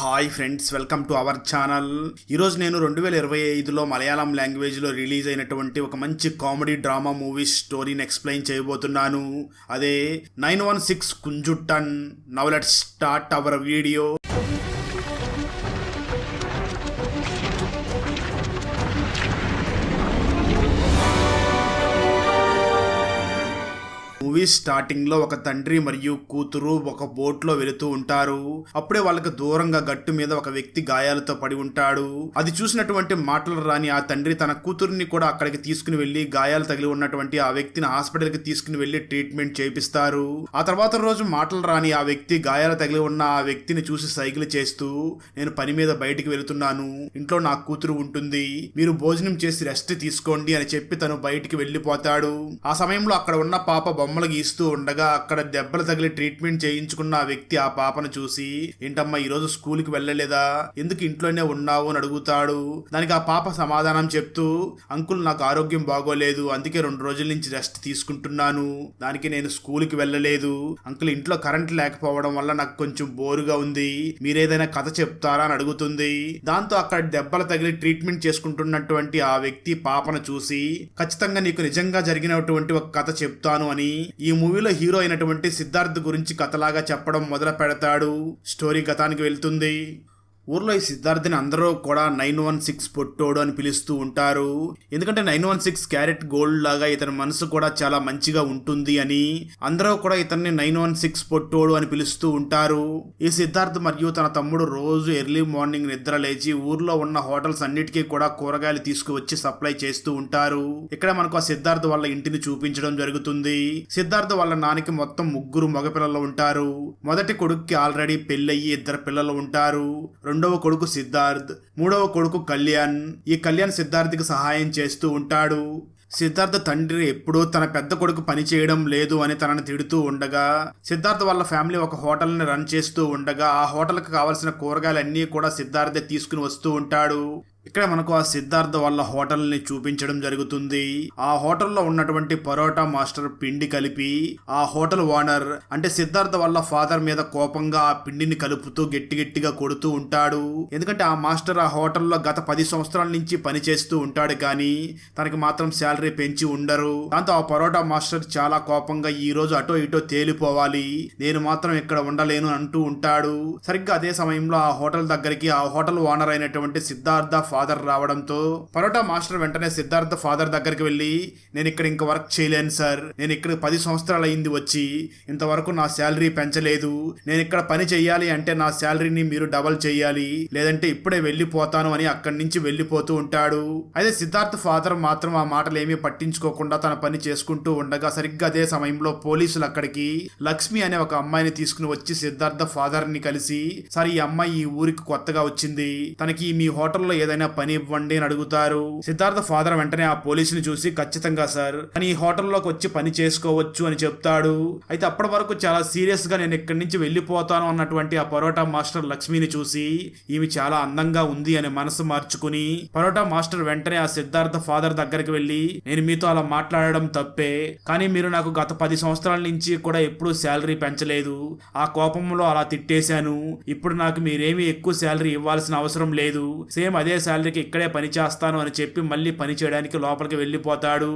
Hi friends welcome to our channel. ఈరోజు నేను రెండు వేల ఇరవై ఐదులో మలయాళం లాంగ్వేజ్లో రిలీజ్ అయినటువంటి ఒక మంచి కామెడీ డ్రామా మూవీ స్టోరీని ఎక్స్ప్లెయిన్ చేయబోతున్నాను. అదే nine one six Kunjoottan now let start our video. Movie స్టార్టింగ్లో ఒక తండ్రి మరియు కూతురు ఒక బోట్లో వెళుతూ ఉంటారు. అప్పుడే వాళ్ళకి దూరంగా గట్టు మీద ఒక వ్యక్తి గాయాలతో పడి ఉంటాడు. అది చూసినటువంటి మాటలు రాని ఆ తండ్రి తన కూతుర్ని కూడా అక్కడికి తీసుకుని వెళ్ళి గాయాలు తగిలి ఉన్నటువంటి ఆ వ్యక్తిని హాస్పిటల్కి తీసుకుని వెళ్ళి ట్రీట్మెంట్ చేపిస్తారు. ఆ తర్వాత రోజు మాటలు రాని ఆ వ్యక్తి గాయాలు తగిలి ఉన్న ఆ వ్యక్తిని చూసి సైకిల్ చేస్తూ నేను పని మీద బయటికి వెళుతున్నాను. ఇంట్లో నా కూతురు ఉంటుంది. మీరు భోజనం చేసి రెస్ట్ తీసుకోండి అని చెప్పి తను బయటికి వెళ్ళిపోతాడు. ఆ సమయంలో అక్కడ ఉన్న పాప బొమ్మలు గీస్తూ ఉండగా అక్కడ దెబ్బలు తగిలి ట్రీట్మెంట్ చేయించుకున్న ఆ వ్యక్తి ఆ పాపను చూసి ఏంటమ్మా ఈరోజు స్కూల్కి వెళ్ళలేదా? ఎందుకు ఇంట్లోనే ఉన్నావు? అని అడుగుతాడు. దానికి ఆ పాప సమాధానం చెప్తూ అంకుల్ నాకు ఆరోగ్యం బాగోలేదు. అందుకే రెండు రోజుల నుంచి రెస్ట్ తీసుకుంటున్నాను. దానికి నేను స్కూల్కి వెళ్ళలేదు. అంకుల్ ఇంట్లో కరెంట్ లేకపోవడం వల్ల నాకు కొంచెం బోరుగా ఉంది. మీరేదైనా కథ చెప్తారా? అని అడుగుతుంది. దాంతో అక్కడ దెబ్బలు తగిలి ట్రీట్మెంట్ చేసుకుంటున్నటువంటి ఆ వ్యక్తి పాపను చూసి ఖచ్చితంగా నీకు నిజంగా జరిగినటువంటి ఒక కథ చెప్తాను అని ఈ మూవీలో హీరో అయినటువంటి సిద్ధార్థ్ గురించి కథలాగా చెప్పడం మొదలు పెడతాడు. స్టోరీ గతానికి వెళ్తుంది. ఊర్లో ఈ సిద్ధార్థిని అందరూ కూడా నైన్ వన్ సిక్స్ పొట్టోడు అని పిలుస్తూ ఉంటారు. ఎందుకంటే nine one six carat gold లాగా ఇతని మనసు కూడా చాలా మంచిగా ఉంటుంది అని అందరూ కూడా ఇతన్ని నైన్ వన్ సిక్స్ పొట్టోడు అని పిలుస్తూ ఉంటారు. ఈ సిద్ధార్థ్ మరియు తన తమ్ముడు రోజు ఎర్లీ మార్నింగ్ నిద్ర లేచి ఊర్లో ఉన్న హోటల్స్ అన్నిటికీ కూడా కూరగాయలు తీసుకువచ్చి సప్లై చేస్తూ ఉంటారు. ఇక్కడ మనకు ఆ సిద్ధార్థ్ వాళ్ళ ఇంటిని చూపించడం జరుగుతుంది. సిద్ధార్థ్ వాళ్ళ నాన్నకి మొత్తం ముగ్గురు మగపిల్లలు ఉంటారు. మొదటి కొడుక్కి ఆల్రెడీ పెళ్ళయ్యి ఇద్దరు పిల్లలు ఉంటారు. రెండవ కొడుకు సిద్ధార్థ్ మూడవ కొడుకు కళ్యాణ్. ఈ కళ్యాణ్ సిద్ధార్థ్కి సహాయం చేస్తూ ఉంటాడు. సిద్ధార్థ తండ్రి ఎప్పుడూ తన పెద్ద కొడుకు పని చేయడం లేదు అని తనను తిడుతూ ఉండగా సిద్ధార్థ వాళ్ళ ఫ్యామిలీ ఒక హోటల్ని రన్ చేస్తూ ఉండగా ఆ హోటల్కి కావాల్సిన కూరగాయలన్నీ కూడా సిద్ధార్థే తీసుకుని వస్తూ ఉంటాడు. ఇక్కడ మనకు ఆ సిద్ధార్థ వాళ్ళ హోటల్ని చూపించడం జరుగుతుంది. ఆ హోటల్లో ఉన్నటువంటి పరోటా మాస్టర్ పిండి కలిపి ఆ హోటల్ ఓనర్ అంటే సిద్ధార్థ వాళ్ళ ఫాదర్ మీద కోపంగా ఆ పిండిని కలుపుతూ గట్టి గట్టిగా కొడుతూ ఉంటాడు. ఎందుకంటే ఆ మాస్టర్ ఆ హోటల్లో గత పది సంవత్సరాల నుంచి పని చేస్తూ ఉంటాడు కానీ తనకి మాత్రం శాలరీ పెంచి ఉండరు. దాంతో ఆ పరోటా మాస్టర్ చాలా కోపంగా ఈ రోజు అటో ఇటో తేలిపోవాలి. నేను మాత్రం ఇక్కడ ఉండలేను అంటూ ఉంటాడు. సరిగ్గా అదే సమయంలో ఆ హోటల్ దగ్గరికి ఆ హోటల్ ఓనర్ అయినటువంటి సిద్ధార్థ ఫాదర్ రావడంతో పరోటా మాస్టర్ వెంటనే సిద్ధార్థ ఫాదర్ దగ్గరికి వెళ్ళి నేను ఇక్కడ ఇంక వర్క్ చేయలేను సార్. నేను ఇక్కడ పది సంవత్సరాలు అయింది వచ్చి ఇంతవరకు నా శాలరీ పెంచలేదు. నేను ఇక్కడ పని చేయాలి అంటే నా శాలరీని మీరు డబల్ చేయాలి లేదంటే ఇప్పుడే వెళ్ళిపోతాను అని అక్కడి నుంచి వెళ్ళిపోతూ ఉంటాడు. అయితే సిద్ధార్థ ఫాదర్ మాత్రం ఆ మాటలు ఏమీ పట్టించుకోకుండా తన పని చేసుకుంటూ ఉండగా సరిగ్గా అదే సమయంలో పోలీసులు అక్కడికి లక్ష్మి అనే ఒక అమ్మాయిని తీసుకుని వచ్చి సిద్ధార్థ ఫాదర్ని కలిసి సార్ ఈ అమ్మాయి ఈ ఊరికి కొత్తగా వచ్చింది. తనకి మీ హోటల్లో ఏదైనా పని ఇవ్వండి అని అడుగుతారు. సిద్ధార్థ ఫాదర్ వెంటనే ఆ పోలీసుని చూసి ఖచ్చితంగా సార్ అని ఈ హోటల్లోకి వచ్చి పని చేసుకోవచ్చు అని చెప్తాడు. అయితే అప్పటి వరకు చాలా సీరియస్గా నేను ఇక్కడి నుంచి వెళ్ళిపోతాను అన్నటువంటి ఆ పరోటా మాస్టర్ లక్ష్మిని చూసి ఈమె చాలా అందంగా ఉంది అని మనసు మార్చుకుని పరోటా మాస్టర్ వెంటనే ఆ సిద్ధార్థ ఫాదర్ దగ్గరికి వెళ్ళి నేను మీతో అలా మాట్లాడడం తప్పే కానీ మీరు నాకు గత పది సంవత్సరాల నుంచి కూడా ఎప్పుడూ శాలరీ పెంచలేదు. ఆ కోపంలో అలా తిట్టేశాను. ఇప్పుడు నాకు మీరేమీ ఎక్కువ శాలరీ ఇవ్వాల్సిన అవసరం లేదు. సేమ్ అదే శాలరీకి ఇక్కడే పని చేస్తాను అని చెప్పి మళ్ళీ పని చేయడానికి లోపలికి వెళ్ళిపోతాడు.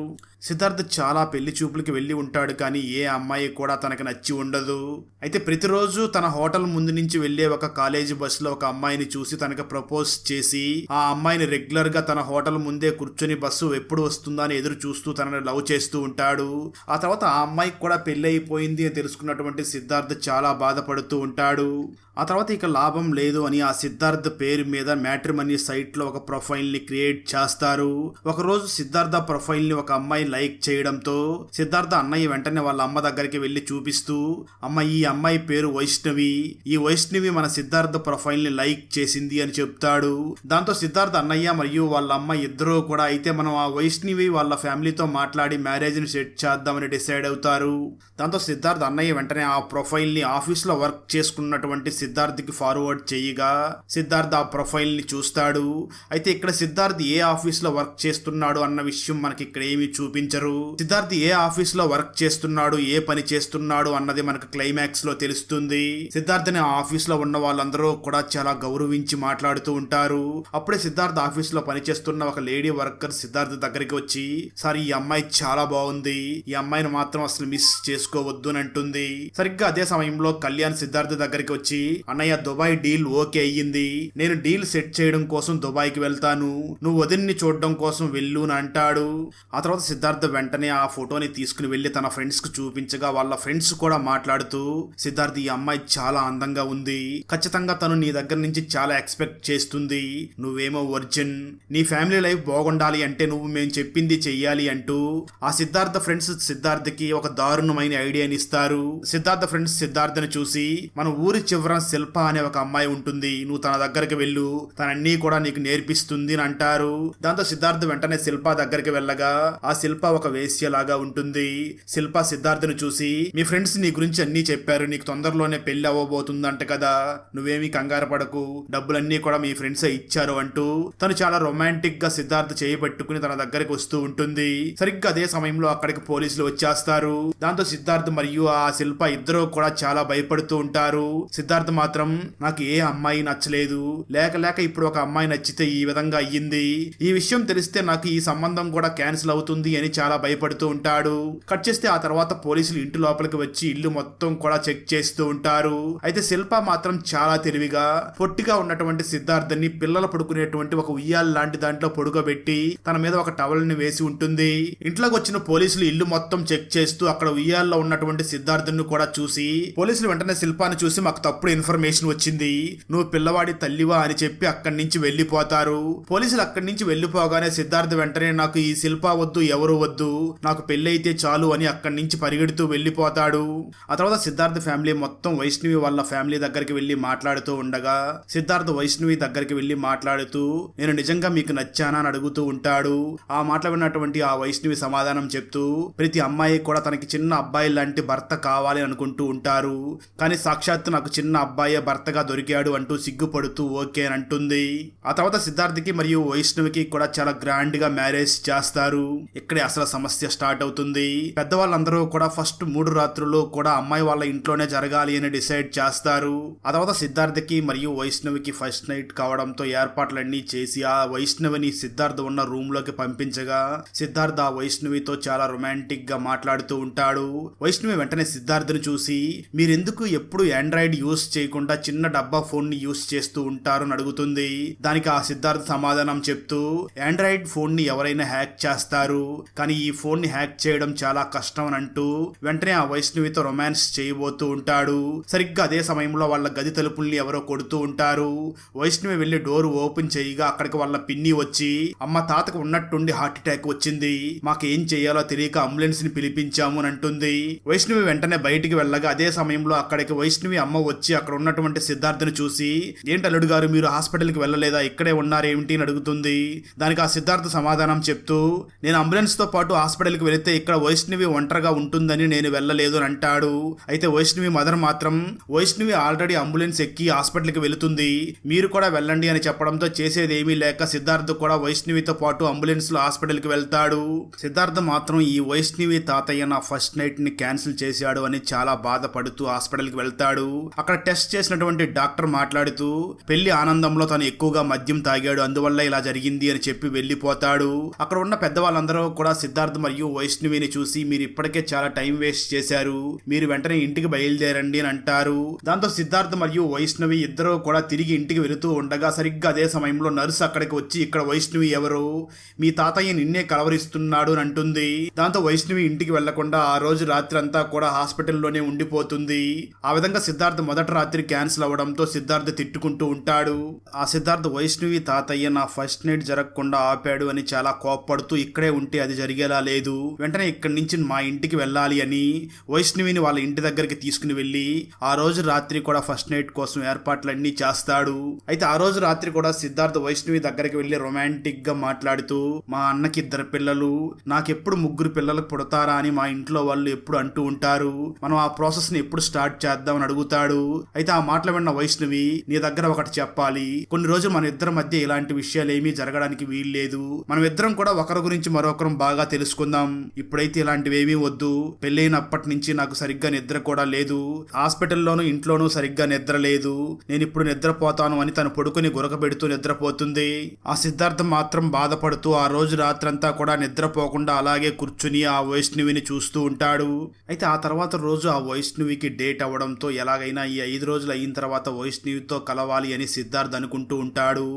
సిద్ధార్థ్ చాలా పెళ్ళి చూపులకి వెళ్ళి ఉంటాడు కానీ ఏ అమ్మాయి కూడా తనకు నచ్చి ఉండదు. అయితే ప్రతిరోజు తన హోటల్ ముందు నుంచి వెళ్ళే ఒక కాలేజీ బస్సులో ఒక అమ్మాయిని చూసి తనకు ప్రపోజ్ చేసి ఆ అమ్మాయిని రెగ్యులర్గా తన హోటల్ ముందే కూర్చొని బస్సు ఎప్పుడు వస్తుందా అని ఎదురు చూస్తూ తనని లవ్ చేస్తూ ఉంటాడు. ఆ తర్వాత ఆ అమ్మాయికి కూడా పెళ్ళి అయిపోయింది అని తెలుసుకున్నటువంటి సిద్ధార్థ్ చాలా బాధపడుతూ ఉంటాడు. ఆ తర్వాత ఇక లాభం లేదు అని ఆ సిద్ధార్థ్ పేరు మీద మ్యాట్రిమనీ సైట్లో ఒక ప్రొఫైల్ని క్రియేట్ చేస్తారు. ఒకరోజు సిద్ధార్థ ప్రొఫైల్ని ఒక అమ్మాయి లైక్ చేయడంతో సిద్ధార్థ అన్నయ్య వెంటనే వాళ్ళ అమ్మ దగ్గరికి వెళ్ళి చూపిస్తూ అమ్మ ఈ అమ్మాయి పేరు వైష్ణవి. ఈ వైష్ణవి మన సిద్ధార్థ ప్రొఫైల్ని లైక్ చేసింది అని చెప్తాడు. దాంతో సిద్ధార్థ అన్నయ్య మరియు వాళ్ళ అమ్మ ఇద్దరూ కూడా అయితే మనం ఆ వైష్ణవి వాళ్ళ ఫ్యామిలీతో మాట్లాడి మ్యారేజ్ని సెట్ చేద్దామని డిసైడ్ అవుతారు. దాంతో సిద్ధార్థ అన్నయ్య వెంటనే ఆ ప్రొఫైల్ని ఆఫీస్లో వర్క్ చేసుకున్నటువంటి సిద్ధార్థ్కి ఫార్వర్డ్ చేయగా సిద్ధార్థ ఆ ప్రొఫైల్ని చూస్తాడు. అయితే ఇక్కడ సిద్ధార్థ్ ఏ ఆఫీస్లో వర్క్ చేస్తున్నాడు అన్న విషయం మనకి ఇక్కడ ఏమి చూపి చూపించరు సిద్ధార్థ్ ఏ ఆఫీస్లో వర్క్ చేస్తున్నాడు ఏ పని చేస్తున్నాడు అన్నది మనకు క్లైమాక్స్లో తెలుస్తుంది. సిద్ధార్థని ఆ ఆఫీస్లో ఉన్న వాళ్ళందరూ కూడా చాలా గౌరవించి మాట్లాడుతూ ఉంటారు. అప్పుడే సిద్ధార్థ్ ఆఫీస్లో పనిచేస్తున్న ఒక లేడీ వర్కర్ సిద్ధార్థ్ దగ్గరికి వచ్చి సార్ ఈ అమ్మాయి చాలా బాగుంది. ఈ అమ్మాయిని మాత్రం అసలు మిస్ చేసుకోవద్దు అని అంటుంది. సరిగ్గా అదే సమయంలో కళ్యాణ్ సిద్ధార్థ్ దగ్గరికి వచ్చి అన్నయ్య దుబాయ్ డీల్ ఓకే అయ్యింది. నేను డీల్ సెట్ చేయడం కోసం దుబాయ్కి వెళ్తాను. నువ్వు వదిన్ని చూడడం కోసం వెళ్ళు అని అంటాడు. ఆ తర్వాత సిద్ధార్థ్ వెంటనే ఆ ఫోటోని తీసుకుని వెళ్ళి తన ఫ్రెండ్స్కు చూపించగా వాళ్ళ ఫ్రెండ్స్ కూడా మాట్లాడుతూ సిద్ధార్థ్ ఈ అమ్మాయి చాలా అందంగా ఉంది. ఖచ్చితంగా తను నీ దగ్గర నుంచి చాలా ఎక్స్పెక్ట్ చేస్తుంది. నువ్వేమో వర్జిన్. నీ ఫ్యామిలీ లైఫ్ బాగుండాలి అంటే నువ్వు మేము చెప్పింది చెయ్యాలి అంటూ ఆ సిద్ధార్థ ఫ్రెండ్స్ సిద్ధార్థకి ఒక దారుణమైన ఐడియాని ఇస్తారు. సిద్ధార్థ ఫ్రెండ్స్ సిద్ధార్థని చూసి మన ఊరి చివర శిల్ప అనే ఒక అమ్మాయి ఉంటుంది. నువ్వు తన దగ్గరికి వెళ్ళు. తనన్నీ కూడా నీకు నేర్పిస్తుంది అని అంటారు. దాంతో సిద్ధార్థ వెంటనే శిల్ప దగ్గరికి వెళ్ళగా ఆ శిల్ప శిల్ప ఒక వేశ్యలాగా ఉంటుంది. శిల్ప సిద్ధార్థను చూసి మీ ఫ్రెండ్స్ నీ గురించి అన్నీ చెప్పారు. నీకు తొందరలోనే పెళ్ళి అవ్వబోతుందంట కదా. నువ్వేమీ కంగారు పడకు. డబ్బులన్నీ కూడా మీ ఫ్రెండ్సే ఇచ్చారు అంటూ తను చాలా రొమాంటిక్గా సిద్ధార్థ చేయబట్టుకుని తన దగ్గరికి వస్తూ ఉంటుంది. సరిగ్గా అదే సమయంలో అక్కడికి పోలీసులు వచ్చేస్తారు. దాంతో సిద్ధార్థ్ మరియు ఆ శిల్ప ఇద్దరు కూడా చాలా భయపడుతూ ఉంటారు. సిద్ధార్థ్ మాత్రం నాకు ఏ అమ్మాయి నచ్చలేదు. లేక లేక ఇప్పుడు ఒక అమ్మాయి నచ్చితే ఈ విధంగా అయ్యింది. ఈ విషయం తెలిస్తే నాకు ఈ సంబంధం కూడా క్యాన్సిల్ అవుతుంది అని చాలా భయపడుతూ ఉంటాడు. కట్ చేస్తే ఆ తర్వాత పోలీసులు ఇంటి లోపలికి వచ్చి ఇల్లు మొత్తం కూడా చెక్ చేస్తూ ఉంటారు. అయితే శిల్ప మాత్రం చాలా తెలివిగా పొట్టిగా ఉన్నటువంటి సిద్ధార్థని పిల్లలు పడుకునేటువంటి ఒక ఉయ్యాల లాంటి దాంట్లో పొడుగబెట్టి తన మీద ఒక టవల్ని వేసి ఉంటుంది. ఇంట్లోకి వచ్చిన పోలీసులు ఇల్లు మొత్తం చెక్ చేస్తూ అక్కడ ఉయ్యాల్లో ఉన్నటువంటి సిద్ధార్థను కూడా చూసి పోలీసులు వెంటనే శిల్పాన్ని చూసి మాకు తప్పుడు ఇన్ఫర్మేషన్ వచ్చింది. నువ్వు పిల్లవాడి తల్లివా అని చెప్పి అక్కడి నుంచి వెళ్ళిపోతారు పోలీసులు అక్కడి నుంచి వెళ్ళిపోగానే సిద్ధార్థ వెంటనే నాకు ఈ శిల్ప వద్దు ఎవరు వద్దు నాకు పెళ్ళైతే చాలు అని అక్కడి నుంచి పరిగెడుతూ వెళ్ళిపోతాడు. ఆ తర్వాత సిద్ధార్థ ఫ్యామిలీ మొత్తం వైష్ణవి వాళ్ళ ఫ్యామిలీ దగ్గరికి వెళ్ళి మాట్లాడుతూ ఉండగా సిద్ధార్థ వైష్ణవి దగ్గరికి వెళ్ళి మాట్లాడుతూ నేను నిజంగా మీకు నచ్చానా? అని అడుగుతూ ఉంటాడు. ఆ మాటలు విన్నటువంటి ఆ వైష్ణవి సమాధానం చెప్తూ ప్రతి అమ్మాయి కూడా తనకి చిన్న అబ్బాయి లాంటి భర్త కావాలి అనుకుంటూ ఉంటారు. కానీ సాక్షాత్తు నాకు చిన్న అబ్బాయే భర్తగా దొరికాడు అంటూ సిగ్గుపడుతూ ఓకే అని అంటుంది. ఆ తర్వాత సిద్ధార్థకి మరియు వైష్ణవికి కూడా చాలా గ్రాండ్గా మ్యారేజ్ చేస్తారు. ఇక్కడ అసలు సమస్య స్టార్ట్ అవుతుంది. పెద్దవాళ్ళందరూ కూడా ఫస్ట్ మూడు రాత్రులు కూడా అమ్మాయి వాళ్ళ ఇంట్లోనే జరగాలి అని డిసైడ్ చేస్తారు. ఆ తర్వాత సిద్ధార్థకి మరియు వైష్ణవికి ఫస్ట్ నైట్ కావడంతో ఏర్పాట్లన్నీ చేసి ఆ వైష్ణవిని సిద్ధార్థ ఉన్న రూమ్లోకి పంపించగా సిద్ధార్థ ఆ వైష్ణవితో చాలా రొమాంటిక్గా మాట్లాడుతూ ఉంటాడు. వైష్ణవి వెంటనే సిద్ధార్థను చూసి మీరెందుకు ఎప్పుడు ఆండ్రాయిడ్ యూస్ చేయకుండా చిన్న డబ్బా ఫోన్ని యూస్ చేస్తూ ఉంటారు? అని అడుగుతుంది. దానికి ఆ సిద్ధార్థ సమాధానం చెప్తూ ఆండ్రాయిడ్ ఫోన్ని ఎవరైనా హ్యాక్ చేస్తారు. కానీ ఈ ఫోన్ని హ్యాక్ చేయడం చాలా కష్టం అని అంటూ వెంటనే ఆ వైష్ణవితో రొమాన్స్ చేయబోతూ ఉంటాడు. సరిగ్గా అదే సమయంలో వాళ్ళ గది తలుపుల్ని ఎవరో కొడుతూ ఉంటారు. వైష్ణవి వెళ్ళి డోర్ ఓపెన్ చేయగా అక్కడికి వాళ్ళ పిన్ని వచ్చి అమ్మ తాతకు ఉన్నట్టుండి హార్ట్ అటాక్ వచ్చింది. మాకు ఏం చేయాలో తెలియక అంబులెన్స్ని పిలిపించాము అని అంటుంది. వైష్ణవి వెంటనే బయటికి వెళ్ళగా అదే సమయంలో అక్కడికి వైష్ణవి అమ్మ వచ్చి అక్కడ ఉన్నటువంటి సిద్ధార్థని చూసి ఏంటి అల్లుడు గారు మీరు హాస్పిటల్కి వెళ్ళలేదా? ఇక్కడే ఉన్నారేమిటి? అని అడుగుతుంది. దానికి ఆ సిద్ధార్థ సమాధానం చెప్తూ నేను అంబులెన్స్ తో పాటు హాస్పిటల్కి వెళితే ఇక్కడ వైష్ణవి ఒంటరిగా ఉంటుందని నేను వెళ్ళలేదు అని అంటాడు. అయితే వైష్ణవి మదర్ మాత్రం వైష్ణవి ఆల్రెడీ అంబులెన్స్ ఎక్కి హాస్పిటల్కి వెళుతుంది. మీరు కూడా వెళ్ళండి అని చెప్పడంతో చేసేది ఏమీ లేక సిద్ధార్థ్ కూడా వైష్ణవితో పాటు అంబులెన్స్లో హాస్పిటల్కి వెళ్తాడు. సిద్ధార్థ్ మాత్రం ఈ వైష్ణవి తాతయ్య నా ఫస్ట్ నైట్ని క్యాన్సిల్ చేశాడు అని చాలా బాధపడుతూ హాస్పిటల్కి వెళ్తాడు. అక్కడ టెస్ట్ చేసినటువంటి డాక్టర్ మాట్లాడుతూ పెళ్ళి ఆనందంలో తను ఎక్కువగా మద్యం తాగాడు అందువల్ల ఇలా జరిగింది అని చెప్పి వెళ్ళిపోతాడు. అక్కడ ఉన్న పెద్దవాళ్ళందరూ కూడా సిద్ధార్థ్ మరియు వైష్ణవిని చూసి మీరు ఇప్పటికే చాలా టైం వేస్ట్ చేశారు. మీరు వెంటనే ఇంటికి బయలుదేరండి అని అంటారు. దాంతో సిద్ధార్థ్ మరియు వైష్ణవి ఇద్దరు కూడా తిరిగి ఇంటికి వెళుతూ ఉండగా సరిగ్గా అదే సమయంలో నర్సు అక్కడికి వచ్చి ఇక్కడ వైష్ణవి ఎవరు? మీ తాతయ్య నిన్నే కలవరిస్తున్నాడు అని అంటుంది. దాంతో వైష్ణవి ఇంటికి వెళ్ళకుండా ఆ రోజు రాత్రి అంతా కూడా హాస్పిటల్లోనే ఉండిపోతుంది. ఆ విధంగా సిద్ధార్థ్ మొదటి రాత్రి క్యాన్సిల్ అవ్వడంతో సిద్ధార్థ్ తిట్టుకుంటూ ఉంటాడు. ఆ సిద్ధార్థ్ వైష్ణవి తాతయ్య నా ఫస్ట్ నైట్ జరగకుండా ఆపాడు అని చాలా కోప్పడుతూ ఇక్కడే ఉంటే అది జరిగేలా లేదు. వెంటనే ఇక్కడి నుంచి మా ఇంటికి వెళ్ళాలి అని వైష్ణవిని వాళ్ళ ఇంటి దగ్గరికి తీసుకుని వెళ్ళి ఆ రోజు రాత్రి కూడా ఫస్ట్ నైట్ కోసం ఏర్పాట్లన్నీ చేస్తాడు. అయితే ఆ రోజు రాత్రి కూడా సిద్ధార్థ్ వైష్ణవి దగ్గరికి వెళ్ళి రొమాంటిక్గా మాట్లాడుతూ మా అన్నకి ఇద్దరు పిల్లలు నాకెప్పుడు ముగ్గురు పిల్లలు పుడతారా అని మా ఇంట్లో వాళ్ళు ఎప్పుడు అంటూ ఉంటారు. మనం ఆ ప్రాసెస్ని ఎప్పుడు స్టార్ట్ చేద్దామని అడుగుతాడు. అయితే ఆ మాటలు విన్న వైష్ణవి నీ దగ్గర ఒకటి చెప్పాలి. కొన్ని రోజులు మన ఇద్దరి మధ్య ఇలాంటి విషయాలు ఏమీ జరగడానికి వీల్లేదు. మనం ఇద్దరం కూడా ఒకరి గురించి మరొకరం బాగా తెలుసుకుందాం. ఇప్పుడైతే ఇలాంటివేమీ వద్దు. పెళ్ళైనప్పటి నుంచి నాకు సరిగ్గా నిద్ర కూడా లేదు. హాస్పిటల్లోనూ ఇంట్లోనూ సరిగ్గా నిద్ర లేదు. నేను ఇప్పుడు నిద్రపోతాను అని తను పడుకుని గురకబెడుతూ నిద్రపోతుంది. ఆ సిద్ధార్థం మాత్రం బాధపడుతూ ఆ రోజు రాత్రంతా కూడా నిద్రపోకుండా అలాగే కూర్చుని ఆ వైష్ణవిని చూస్తూ ఉంటాడు. అయితే ఆ తర్వాత రోజు ఆ వైష్ణవికి డేట్ అవ్వడంతో ఎలాగైనా ఈ ఐదు రోజులు అయిన తర్వాత వైష్ణవితో కలవాలి అని సిద్ధార్థ్ అనుకుంటూ ఉంటాడు.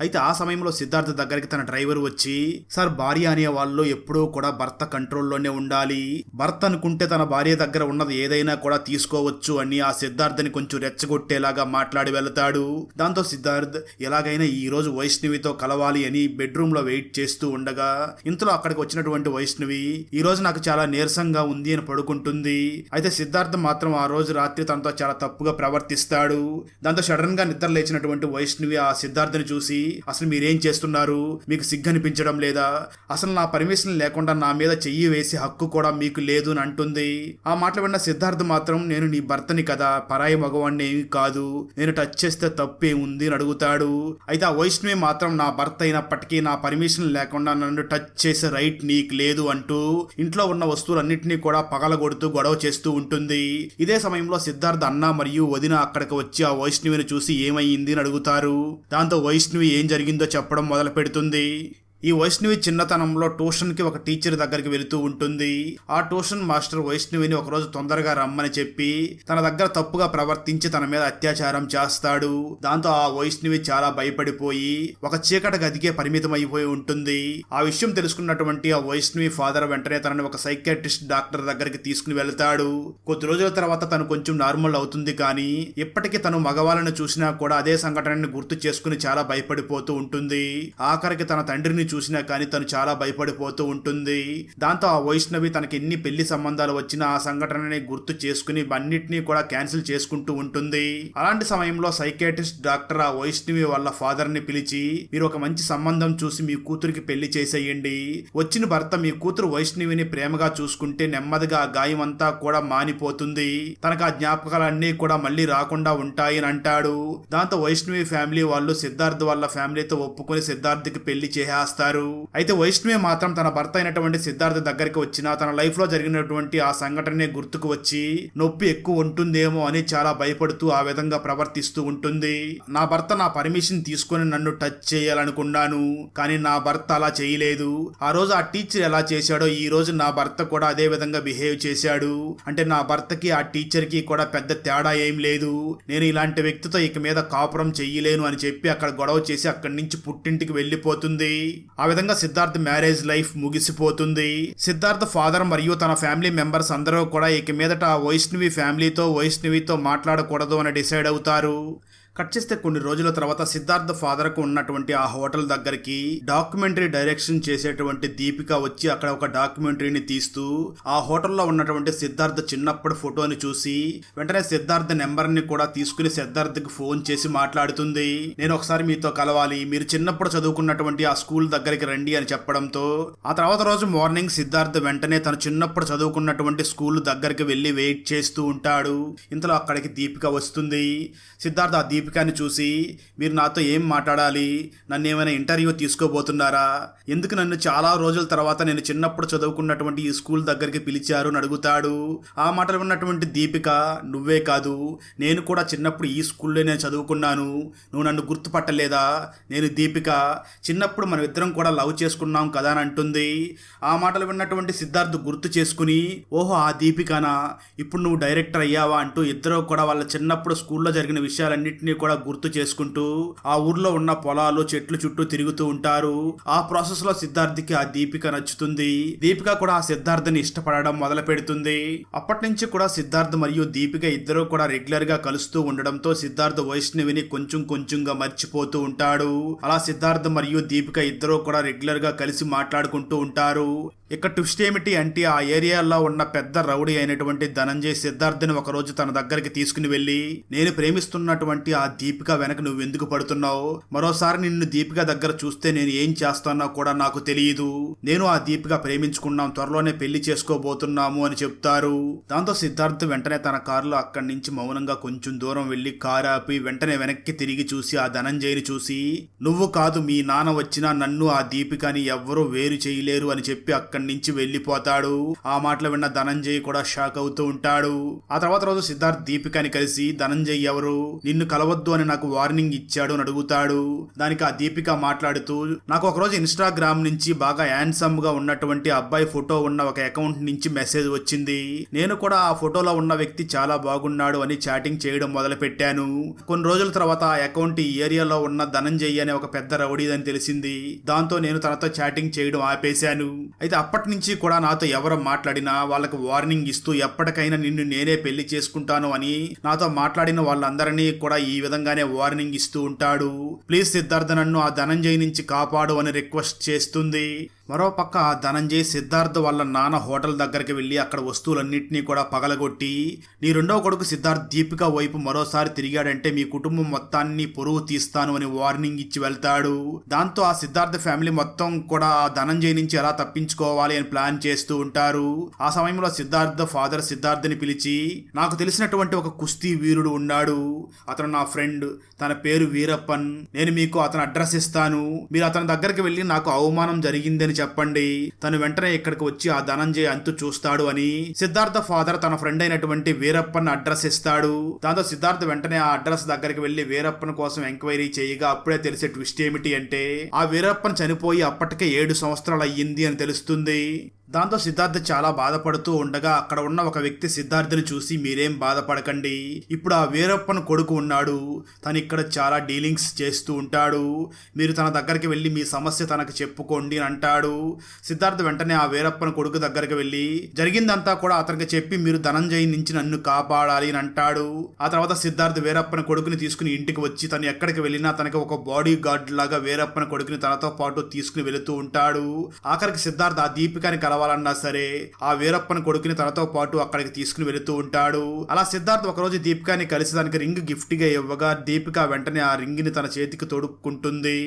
అయితే ఆ సమయంలో సిద్ధార్థ్ దగ్గరికి తన డ్రైవర్ వచ్చి సార్ భార్య అనే వాళ్ళు ఎప్పుడూ కూడా భర్త కంట్రోల్లోనే ఉండాలి. భర్త అనుకుంటే తన భార్య దగ్గర ఉన్నది ఏదైనా కూడా తీసుకోవచ్చు అని ఆ సిద్ధార్థని కొంచెం రెచ్చగొట్టేలాగా మాట్లాడి వెళతాడు. దాంతో సిద్ధార్థ్ ఎలాగైనా ఈ రోజు వైష్ణవితో కలవాలి అని బెడ్రూమ్లో వెయిట్ చేస్తూ ఉండగా ఇంతలో అక్కడికి వచ్చినటువంటి వైష్ణవి ఈ రోజు నాకు చాలా నీరసంగా ఉంది అని పడుకుంటుంది. అయితే సిద్ధార్థ్ మాత్రం ఆ రోజు రాత్రి తనతో చాలా తప్పుగా ప్రవర్తిస్తాడు. దాంతో సడన్గా నిద్ర లేచినటువంటి వైష్ణవి ఆ సిద్ధార్థని చూసి అసలు మీరేం చేస్తున్నారు? మీకు సిగ్గనిపించడం లేదా? అసలు నా పర్మిషన్ లేకుండా నా మీద చెయ్యి వేసే హక్కు కూడా మీకు లేదు అని అంటుంది. ఆ మాటలు విన్న సిద్ధార్థ్ మాత్రం నేను నీ భర్తని కదా పరాయి మగవాణ్ణి ఏమీ కాదు. నేను టచ్ చేస్తే తప్పే ఉంది అని అడుగుతాడు. అయితే ఆ వైష్ణవి మాత్రం నా భర్త అయినప్పటికీ నా పర్మిషన్ లేకుండా నన్ను టచ్ చేసే రైట్ నీకు లేదు అంటూ ఇంట్లో ఉన్న వస్తువులన్నింటినీ కూడా పగలగొడుతూ గొడవ చేస్తూ ఉంటుంది. ఇదే సమయంలో సిద్ధార్థ్ అన్న మరియు వదిన అక్కడికి వచ్చి ఆ వైష్ణవిని చూసి ఏమైంది అని అడుగుతారు. దాంతో వైష్ణవి ఏం జరిగిందో చెప్పడం మొదలు పెడుతుంది ఈ వైష్ణవి చిన్నతనంలో ట్యూషన్కి ఒక టీచర్ దగ్గరికి వెళుతూ ఉంటుంది. ఆ ట్యూషన్ మాస్టర్ వైష్ణవిని ఒకరోజు తొందరగా రమ్మని చెప్పి తన దగ్గర తప్పుగా ప్రవర్తించి తన మీద అత్యాచారం చేస్తాడు. దాంతో ఆ వైష్ణవి చాలా భయపడిపోయి ఒక చీకటి గదికే పరిమితం అయిపోయి ఉంటుంది. ఆ విషయం తెలుసుకున్నటువంటి ఆ వైష్ణవి ఫాదర్ వెంటనే తనని ఒక సైకాట్రిస్ట్ డాక్టర్ దగ్గరికి తీసుకుని వెళ్తాడు. కొద్ది రోజుల తర్వాత తను కొంచెం నార్మల్ అవుతుంది కానీ ఇప్పటికీ తను మగవాళ్ళని చూసినా కూడా అదే సంఘటనని గుర్తు చేసుకుని చాలా భయపడిపోతూ ఉంటుంది. ఆఖరికి తన తండ్రిని చూసినా కానీ తను చాలా భయపడిపోతూ ఉంటుంది. దాంతో ఆ వైష్ణవి తనకి ఎన్ని పెళ్ళి సంబంధాలు వచ్చినా ఆ సంఘటనని గుర్తు చేసుకుని అన్నిటినీ కూడా క్యాన్సిల్ చేసుకుంటూ ఉంటుంది. అలాంటి సమయంలో సైకాట్రిస్ట్ డాక్టర్ ఆ వైష్ణవి వాళ్ళ ఫాదర్ని పిలిచి మీరు ఒక మంచి సంబంధం చూసి మీ కూతురికి పెళ్ళి చేసేయండి. వచ్చిన భర్త మీ కూతురు వైష్ణవిని ప్రేమగా చూసుకుంటే నెమ్మదిగా ఆ గాయం అంతా కూడా మానిపోతుంది. తనకు ఆ జ్ఞాపకాలన్నీ కూడా మళ్ళీ రాకుండా ఉంటాయి అని అంటాడు. దాంతో వైష్ణవి ఫ్యామిలీ వాళ్ళు సిద్ధార్థ్ వాళ్ళ ఫ్యామిలీతో ఒప్పుకొని సిద్ధార్థ్కి పెళ్ళి చేసేస్తారు. అయితే వైష్ణవి మాత్రం తన భర్త అయినటువంటి సిద్ధార్థ దగ్గరికి వచ్చిన తన లైఫ్లో జరిగినటువంటి ఆ సంఘటనే గుర్తుకు వచ్చి నొప్పి ఎక్కువ ఉంటుందేమో అని చాలా భయపడుతూ ఆ విధంగా ప్రవర్తిస్తూ ఉంటుంది. నా భర్త నా పర్మిషన్ తీసుకొని నన్ను టచ్ చేయాలనుకున్నాను కానీ నా భర్త అలా చేయలేదు. ఆ రోజు ఆ టీచర్ ఎలా చేశాడో ఈ రోజు నా భర్త కూడా అదే విధంగా బిహేవ్ చేశాడు. అంటే నా భర్తకి ఆ టీచర్కి కూడా పెద్ద తేడా ఏం లేదు. నేను ఇలాంటి వ్యక్తితో ఇక మీద కాపురం చెయ్యలేను అని చెప్పి అక్కడ గొడవ చేసి అక్కడి నుంచి పుట్టింటికి వెళ్ళిపోతుంది. ఆ విధంగా సిద్ధార్థ్ మ్యారేజ్ లైఫ్ ముగిసిపోతుంది. సిద్ధార్థ్ ఫాదర్ మరియు తన ఫ్యామిలీ మెంబర్స్ అందరూ కూడా ఇక మీదట వైష్ణవి ఫ్యామిలీతో వైష్ణవితో మాట్లాడకూడదు అని డిసైడ్ అవుతారు. కట్ చేస్తే కొన్ని రోజుల తర్వాత సిద్ధార్థ ఫాదర్కు ఉన్నటువంటి ఆ హోటల్ దగ్గరికి డాక్యుమెంటరీ డైరెక్షన్ చేసేటువంటి దీపిక వచ్చి అక్కడ ఒక డాక్యుమెంటరీని తీస్తూ ఆ హోటల్లో ఉన్నటువంటి సిద్ధార్థ చిన్నప్పుడు ఫోటోని చూసి వెంటనే సిద్ధార్థ నెంబర్ని కూడా తీసుకుని సిద్ధార్థకి ఫోన్ చేసి మాట్లాడుతుంది. నేను ఒకసారి మీతో కలవాలి మీరు చిన్నప్పుడు చదువుకున్నటువంటి ఆ స్కూల్ దగ్గరికి రండి అని చెప్పడంతో ఆ తర్వాత రోజు మార్నింగ్ సిద్ధార్థ వెంటనే తను చిన్నప్పుడు చదువుకున్నటువంటి స్కూల్ దగ్గరికి వెళ్ళి వెయిట్ చేస్తూ ఉంటాడు. ఇంతలో అక్కడికి దీపిక వస్తుంది. సిద్ధార్థ ఆ దీపికాని చూసి మీరు నాతో ఏం మాట్లాడాలి? నన్ను ఏమైనా ఇంటర్వ్యూ తీసుకోబోతున్నారా? ఎందుకు నన్ను చాలా రోజుల తర్వాత నేను చిన్నప్పుడు చదువుకున్నటువంటి ఈ స్కూల్ దగ్గరికి పిలిచారు అని అడుగుతాడు. ఆ మాటలు ఉన్నటువంటి దీపిక నువ్వే కాదు నేను కూడా చిన్నప్పుడు ఈ స్కూల్లో నేను చదువుకున్నాను. నువ్వు నన్ను గుర్తుపట్టలేదా? నేను దీపిక చిన్నప్పుడు మనం ఇద్దరం కూడా లవ్ చేసుకున్నాం కదా అని అంటుంది. ఆ మాటలు విన్నటువంటి సిద్ధార్థ్ గుర్తు చేసుకుని ఓహో ఆ దీపికనా? ఇప్పుడు నువ్వు డైరెక్టర్ అయ్యావా? అంటూ ఇద్దరు కూడా వాళ్ళ చిన్నప్పుడు స్కూల్లో జరిగిన విషయాలన్నింటినీ కూడా గుర్తు చేసుకుంటూ ఆ ఊర్లో ఉన్న పొలాలు చెట్లు చుట్టూ తిరుగుతూ ఉంటారు. ఆ ప్రాసెస్లో సిద్ధార్థ్కి ఆ దీపిక నచ్చుతుంది. దీపిక కూడా ఆ సిద్ధార్థని ఇష్టపడడం మొదలు పెడుతుంది. అప్పటి నుంచి కూడా సిద్ధార్థ్ మరియు దీపిక ఇద్దరు కూడా రెగ్యులర్గా కలుస్తూ ఉండడంతో సిద్ధార్థ్ వైష్ణవిని కొంచెం కొంచెంగా మర్చిపోతూ ఉంటాడు. అలా సిద్ధార్థ్ మరియు దీపిక ఇద్దరు కూడా రెగ్యులర్గా కలిసి మాట్లాడుకుంటూ ఉంటారు. ఇక ట్విస్ట్ ఏమిటి అంటే ఆ ఏరియాలో ఉన్న పెద్ద రౌడీ అయినటువంటి ధనంజయ్ సిద్ధార్థని ఒకరోజు తన దగ్గరికి తీసుకుని వెళ్ళి నేను ప్రేమిస్తున్నటువంటి ఆ దీపిక వెనక నువ్వు ఎందుకు పడుతున్నావు? మరోసారి నిన్ను దీపిక దగ్గర చూస్తే నేను ఏం చేస్తానో కూడా నాకు తెలియదు. నేను ఆ దీపిక ప్రేమించుకున్నాం త్వరలోనే పెళ్ళి చేసుకోబోతున్నాము అని చెప్తారు. దాంతో సిద్ధార్థ్ వెంటనే తన కారులో అక్కడి నుంచి మౌనంగా కొంచెం దూరం వెళ్ళి కారు ఆపి వెంటనే వెనక్కి తిరిగి చూసి ఆ ధనంజయ్ని చూసి నువ్వు కాదు మీ నాన్న వచ్చినా నన్ను ఆ దీపికని ఎవ్వరూ వేరు చేయలేరు అని చెప్పి అక్కడి నుంచి వెళ్ళిపోతాడు. ఆ మాటలు విన్న ధనంజయ్ కూడా షాక్ అవుతూ ఉంటాడు. ఆ తర్వాత రోజు సిద్ధార్థ్ దీపికని కలిసి ధనంజయ్ ఎవరు? నిన్ను కలవద్దు అని నాకు వార్నింగ్ ఇచ్చాడు అని అడుగుతాడు. దానికి ఆ దీపిక మాట్లాడుతూ నాకు ఒకరోజు ఇన్స్టాగ్రామ్ నుంచి బాగా హ్యాండ్సమ్గా ఉన్నటువంటి అబ్బాయి ఫోటో ఉన్న ఒక అకౌంట్ నుంచి మెసేజ్ వచ్చింది. నేను కూడా ఆ ఫోటోలో ఉన్న వ్యక్తి చాలా బాగున్నాడు అని చాటింగ్ చేయడం మొదలు పెట్టాను కొన్ని రోజుల తర్వాత ఆ అకౌంట్ ఈ ఏరియాలో ఉన్న ధనంజయ్ అనే ఒక పెద్ద రౌడీదని తెలిసింది. దాంతో నేను తనతో చాటింగ్ చేయడం ఆపేశాను. అయితే అప్పటి నుంచి కూడా నాతో ఎవరు మాట్లాడినా వాళ్ళకు వార్నింగ్ ఇస్తూ ఎప్పటికైనా నిన్ను నేనే పెళ్ళి చేసుకుంటాను అని నాతో మాట్లాడిన వాళ్ళందరినీ కూడా ఈ విధంగానే వార్నింగ్ ఇస్తూ ఉంటాడు. ప్లీజ్ సిద్ధార్థ నన్ను ఆ ధనంజయ్ నుంచి కాపాడు అని రిక్వెస్ట్ చేస్తుంది. మరోపక్క ధనంజయ్ సిద్ధార్థ్ వాళ్ళ నాన్న హోటల్ దగ్గరికి వెళ్ళి అక్కడ వస్తువులన్నింటినీ కూడా పగలగొట్టి నీ రెండవ కొడుకు సిద్ధార్థ్ దీపిక వైపు మరోసారి తిరిగాడంటే మీ కుటుంబం మొత్తాన్ని పొరుగు తీస్తాను అని వార్నింగ్ ఇచ్చి వెళ్తాడు. దాంతో ఆ సిద్ధార్థ్ ఫ్యామిలీ మొత్తం కూడా ధనంజయ్ నుంచి ఎలా తప్పించుకోవాలి అని ప్లాన్ చేస్తూ ఉంటారు. ఆ సమయంలో సిద్ధార్థ్ ఫాదర్ సిద్ధార్థ్ని పిలిచి నాకు తెలిసినటువంటి ఒక కుస్తీ వీరుడు ఉన్నాడు. అతను నా ఫ్రెండ్. తన పేరు వీరప్పన్. నేను మీకు అతను అడ్రస్ ఇస్తాను. మీరు అతని దగ్గరికి వెళ్ళి నాకు అవమానం జరిగిందని చెప్పండి. తను వెంటనే ఇక్కడికి వచ్చి ఆ ధనంజయ్ అంతు చూస్తాడు అని సిద్ధార్థ ఫాదర్ తన ఫ్రెండ్ అయినటువంటి వీరప్పన్ అడ్రస్ ఇస్తాడు. దాంతో సిద్ధార్థ వెంటనే ఆ అడ్రస్ దగ్గరికి వెళ్ళి వీరప్పన్ కోసం ఎంక్వైరీ చేయగా అప్పుడే తెలిసే ట్విస్ట్ ఏమిటి అంటే ఆ వీరప్పన్ చనిపోయి అప్పటికే ఏడు సంవత్సరాలు అయ్యింది అని తెలుస్తుంది. దాంతో సిద్ధార్థ్ చాలా బాధపడుతూ ఉండగా అక్కడ ఉన్న ఒక వ్యక్తి సిద్ధార్థని చూసి మీరేం బాధపడకండి. ఇప్పుడు ఆ వీరప్పన కొడుకు ఉన్నాడు. తను ఇక్కడ చాలా డీలింగ్స్ చేస్తూ ఉంటాడు. మీరు తన దగ్గరికి వెళ్ళి మీ సమస్య తనకు చెప్పుకోండి అని అంటాడు. సిద్ధార్థ్ వెంటనే ఆ వీరప్పన కొడుకు దగ్గరికి వెళ్ళి జరిగిందంతా కూడా అతనికి చెప్పి మీరు ధనంజయ్ నుంచి నన్ను కాపాడాలి అని అంటాడు. ఆ తర్వాత సిద్ధార్థ్ వీరప్పన కొడుకుని తీసుకుని ఇంటికి వచ్చి తను ఎక్కడికి వెళ్ళినా తనకి ఒక బాడీ గార్డ్ లాగా వీరప్పన కొడుకుని తనతో పాటు తీసుకుని వెళుతూ ఉంటాడు. ఆఖరికి సిద్ధార్థ్ ఆ దీపికని కలవాలన్నా సరే ఆ వీరప్పన్ కొడుకుని తనతో పాటు అక్కడికి తీసుకుని వెళుతూ ఉంటాడు. అలా సిద్ధార్థ్ ఒకరోజు దీపికాని కలిసి దానికి రింగ్ గిఫ్ట్గా ఇవ్వగా దీపిక వెంటనే ఆ రింగ్ని తన చేతికి తొడుక్కుంటుంది.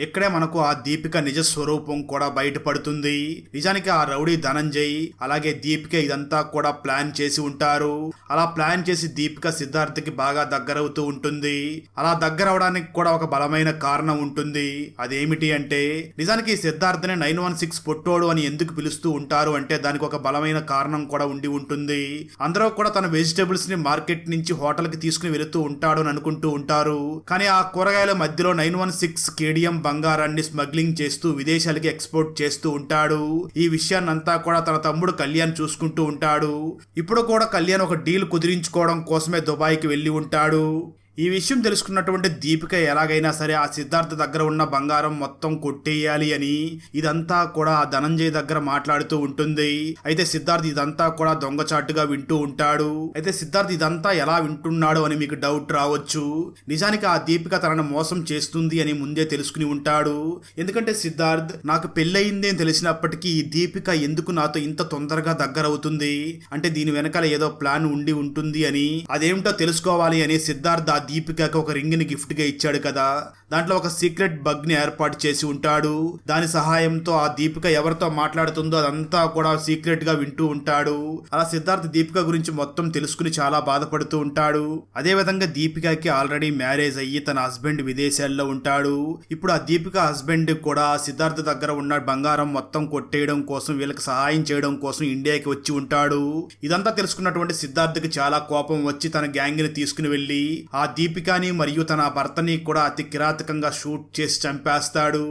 ఇక్కడే మనకు ఆ దీపిక నిజ స్వరూపం కూడా బయటపడుతుంది. నిజానికి ఆ రౌడీ ధనంజయ్ అలాగే దీపిక ఇదంతా కూడా ప్లాన్ చేసి ఉంటారు. అలా ప్లాన్ చేసి దీపిక సిద్ధార్థకి బాగా దగ్గరవుతూ ఉంటుంది. అలా దగ్గర అవడానికి కూడా ఒక బలమైన కారణం ఉంటుంది. అదేమిటి అంటే నిజానికి సిద్ధార్థని నైన్ వన్ సిక్స్ పొట్టోడు అని ఎందుకు పిలుస్తూ ఉంటారు అంటే దానికి ఒక బలమైన కారణం కూడా ఉండి ఉంటుంది. అందరూ కూడా తన వెజిటేబుల్స్ని మార్కెట్ నుంచి హోటల్కి తీసుకుని వెళుతూ ఉంటాడు అని అనుకుంటూ ఉంటారు. కానీ ఆ కూరగాయల మధ్యలో నైన్ వన్ సిక్స్ కేడియం బంగారాన్ని స్మగ్లింగ్ చేస్తూ విదేశాలకి ఎక్స్పోర్ట్ చేస్తూ ఉంటాడు. ఈ విషయాన్నంతా కూడా తన తమ్ముడు కళ్యాణ్ చూసుకుంటూ ఉంటాడు. ఇప్పుడు కూడా కళ్యాణ్ ఒక డీల్ కుదిరించుకోవడం కోసమే దుబాయ్కి వెళ్ళి ఉంటాడు. ఈ విషయం తెలుసుకున్నటువంటి దీపిక ఎలాగైనా సరే ఆ సిద్ధార్థ దగ్గర ఉన్న బంగారం మొత్తం కొట్టేయాలి అని ఇదంతా కూడా ఆ ధనంజయ్ దగ్గర మాట్లాడుతూ ఉంటుంది. అయితే సిద్ధార్థ్ ఇదంతా కూడా దొంగచాటుగా వింటూ ఉంటాడు. అయితే సిద్ధార్థ్ ఇదంతా ఎలా వింటున్నాడు అని మీకు డౌట్ రావచ్చు. నిజానికి ఆ దీపిక తనను మోసం చేస్తుంది అని ముందే తెలుసుకుని ఉంటాడు. ఎందుకంటే సిద్ధార్థ్ నాకు పెళ్ళయింది అని తెలిసినప్పటికీ ఈ దీపిక ఎందుకు నాతో ఇంత తొందరగా దగ్గర అవుతుంది? అంటే దీని వెనకాల ఏదో ప్లాన్ ఉండి ఉంటుంది అని. అదేమిటో తెలుసుకోవాలి అని సిద్ధార్థ్ ఆ దీపికకి ఒక రింగ్ని గిఫ్ట్గా ఇచ్చాడు కదా. దాంట్లో ఒక సీక్రెట్ బగ్ని ఏర్పాటు చేసి ఉంటాడు. దాని సహాయంతో ఆ దీపిక ఎవరితో మాట్లాడుతుందో అదంతా కూడా సీక్రెట్గా వింటూ ఉంటాడు. అలా సిద్ధార్థ్ దీపిక గురించి మొత్తం తెలుసుకుని చాలా బాధపడుతూ ఉంటాడు. అదే విధంగా దీపికకి ఆల్రెడీ మ్యారేజ్ అయ్యి తన హస్బెండ్ విదేశాల్లో ఉంటాడు. ఇప్పుడు ఆ దీపిక హస్బెండ్ కూడా సిద్ధార్థ్ దగ్గర ఉన్న బంగారం మొత్తం కొట్టేయడం కోసం వీళ్ళకి సహాయం చేయడం కోసం ఇండియాకి వచ్చి ఉంటాడు. ఇదంతా తెలుసుకున్నటువంటి సిద్ధార్థకి చాలా కోపం వచ్చి తన గ్యాంగ్ని తీసుకుని వెళ్ళి ఆ దీపికాని మరియు తన భర్తని కూడా అతి కిరాత కిరాతకంగా షూట్ చేసి చంపేస్తాడు.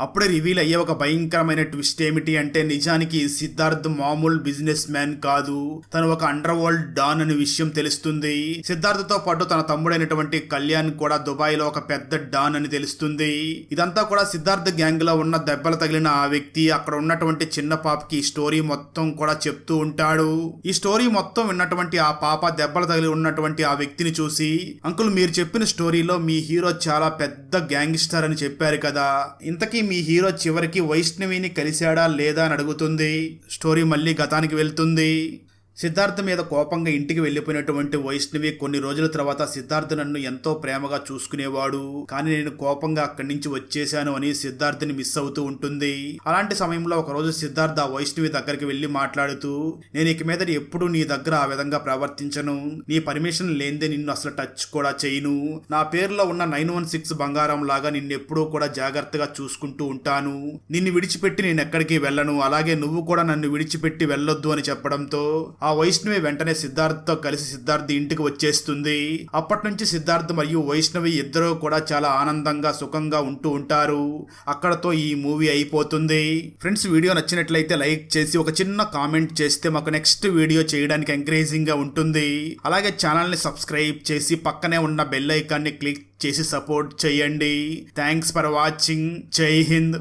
అప్పుడే రివీల్ అయ్యే ఒక భయంకరమైన ట్విస్ట్ ఏమిటి అంటే నిజానికి సిద్ధార్థ్ మామూలు బిజినెస్ మ్యాన్ కాదు. తను ఒక అండర్ వరల్డ్ డాన్ అనే విషయం తెలుస్తుంది. సిద్ధార్థతో పాటు తన తమ్ముడైనటువంటి కళ్యాణ్ కూడా దుబాయ్లో ఒక పెద్ద డాన్ అని తెలుస్తుంది. ఇదంతా కూడా సిద్ధార్థ్ గ్యాంగ్లో ఉన్న దెబ్బలు తగిలిన ఆ వ్యక్తి అక్కడ ఉన్నటువంటి చిన్న పాపకి ఈ స్టోరీ మొత్తం కూడా చెప్తూ ఉంటాడు. ఈ స్టోరీ మొత్తం విన్నటువంటి ఆ పాప దెబ్బలు తగిలి ఉన్నటువంటి ఆ వ్యక్తిని చూసి అంకుల్ మీరు చెప్పిన స్టోరీలో మీ హీరో చాలా పెద్ద గ్యాంగ్స్టర్ అని చెప్పారు కదా. ఇంతకీ మీ హీరో చివరికి వైష్ణవిని కలిశాడా లేదా అని అడుగుతుంది. స్టోరీ మళ్ళీ గతానికి వెళ్తుంది. సిద్ధార్థ మీద కోపంగా ఇంటికి వెళ్ళిపోయినటువంటి వైష్ణవి కొన్ని రోజుల తర్వాత సిద్ధార్థ నన్ను ఎంతో ప్రేమగా చూసుకునేవాడు. కానీ నేను కోపంగా అక్కడి నుంచి వచ్చేశాను అని సిద్ధార్థని మిస్ అవుతూ ఉంటుంది. అలాంటి సమయంలో ఒక రోజు సిద్ధార్థ ఆ వైష్ణవి దగ్గరికి వెళ్ళి మాట్లాడుతూ నేను ఇక మీద ఎప్పుడు నీ దగ్గర ఆ విధంగా ప్రవర్తించను. నీ పర్మిషన్ లేనిదే నిన్ను అసలు టచ్ కూడా చేయను. నా పేరులో ఉన్న నైన్ వన్ సిక్స్ బంగారం లాగా నిన్ను ఎప్పుడూ కూడా జాగ్రత్తగా చూసుకుంటూ ఉంటాను. నిన్ను విడిచిపెట్టి నేను ఎక్కడికి వెళ్ళను. అలాగే నువ్వు కూడా నన్ను విడిచిపెట్టి వెళ్ళొద్దు అని చెప్పడంతో ఆ వైష్ణవి వెంటనే సిద్ధార్థ్తో కలిసి సిద్ధార్థ్ ఇంటికి వచ్చేస్తుంది. అప్పటి నుంచి సిద్ధార్థ్ మరియు వైష్ణవి ఇద్దరూ కూడా చాలా ఆనందంగా సుఖంగా ఉంటూ ఉంటారు. అక్కడతో ఈ మూవీ అయిపోతుంది. ఫ్రెండ్స్ వీడియో నచ్చినట్లయితే లైక్ చేసి ఒక చిన్న కామెంట్ చేస్తే మాకు నెక్స్ట్ వీడియో చేయడానికి ఎంకరేజింగ్గా ఉంటుంది. అలాగే ఛానల్ని సబ్స్క్రైబ్ చేసి పక్కనే ఉన్న బెల్ ఐకాన్ని క్లిక్ చేసి సపోర్ట్ చేయండి. Thanks for watching. Jai Hind.